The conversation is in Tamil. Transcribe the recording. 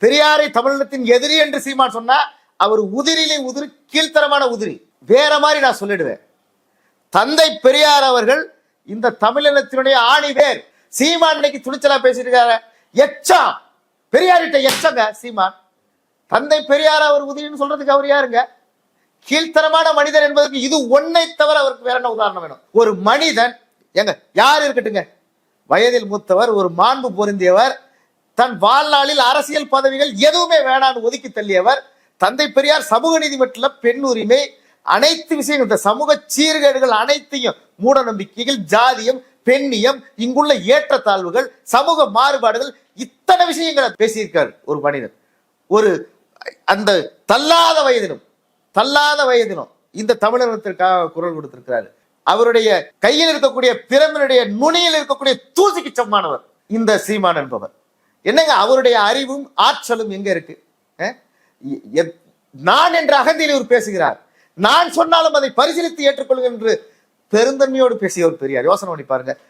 பெரியாரை தமிழினத்தின் எதிரி என்று சீமான் சொன்னா அவர் உதிரிலே உதிரி கீழ்த்தரமான உதிரி. வேற மாதிரி நான் சொல்லிடுவேன். தந்தை பெரியார் அவர்கள் இந்த தமிழினத்தினுடைய ஆணி வேர். சீமான் இன்னைக்கு துணிச்சலா பேசிட்டு இருக்காரு. எச்சம் பெரியார்கிட்ட எச்சங்க சீமான். தந்தை பெரியார் அவர் உதிரின்னு சொல்றதுக்கு அவர் யாருங்க? கீழ்த்தரமான மனிதர் என்பதற்கு இது ஒன்னை தவிர அவருக்கு வேற என்ன உதாரணம் வேணும்? ஒரு மனிதன் எங்க யார் இருக்கட்டுங்க? வயதில் மூத்தவர் ஒரு மாண்பு பொருந்தியவர் தன் வாழ்நாளில் அரசியல் பதவிகள் எதுவுமே வேணான்னு ஒதுக்கி தள்ளியவர். தந்தை பெரியார் சமூக நீதி மட்டும் பெண் உரிமை அனைத்து விஷயங்கள் இந்த சமூக சீர்கேடுகள் அனைத்தையும் மூட நம்பிக்கைகள் ஜாதியம் பெண்ணியம் இங்குள்ள ஏற்றத்தாழ்வுகள் சமூக மாறுபாடுகள் இத்தனை விஷயங்களை பேசியிருக்கார் ஒரு மனிதன். ஒரு அந்த தள்ளாத வயதினும் தள்ளாத வயதினும் இந்த தமிழகத்திற்காக குரல் கொடுத்திருக்கிறாரு. அவருடைய கையில் இருக்கக்கூடிய பிறந்தனுடைய நுனியில் இருக்கக்கூடிய தூசிக்கு சம்மானவர் இந்த சீமான் என்பவர். என்னங்க அவருடைய அறிவும் ஆற்றலும் எங்க இருக்கு? எ- நான் என்ற அகந்தியில் இவர் பேசுகிறார். நான் சொன்னாலும் அதை பரிசீலித்து ஏற்றுக்கொள்வேன் என்று பெருந்தன்மையோடு பேசிய ஒரு பெரியார். யோசனை பண்ணி பாருங்க.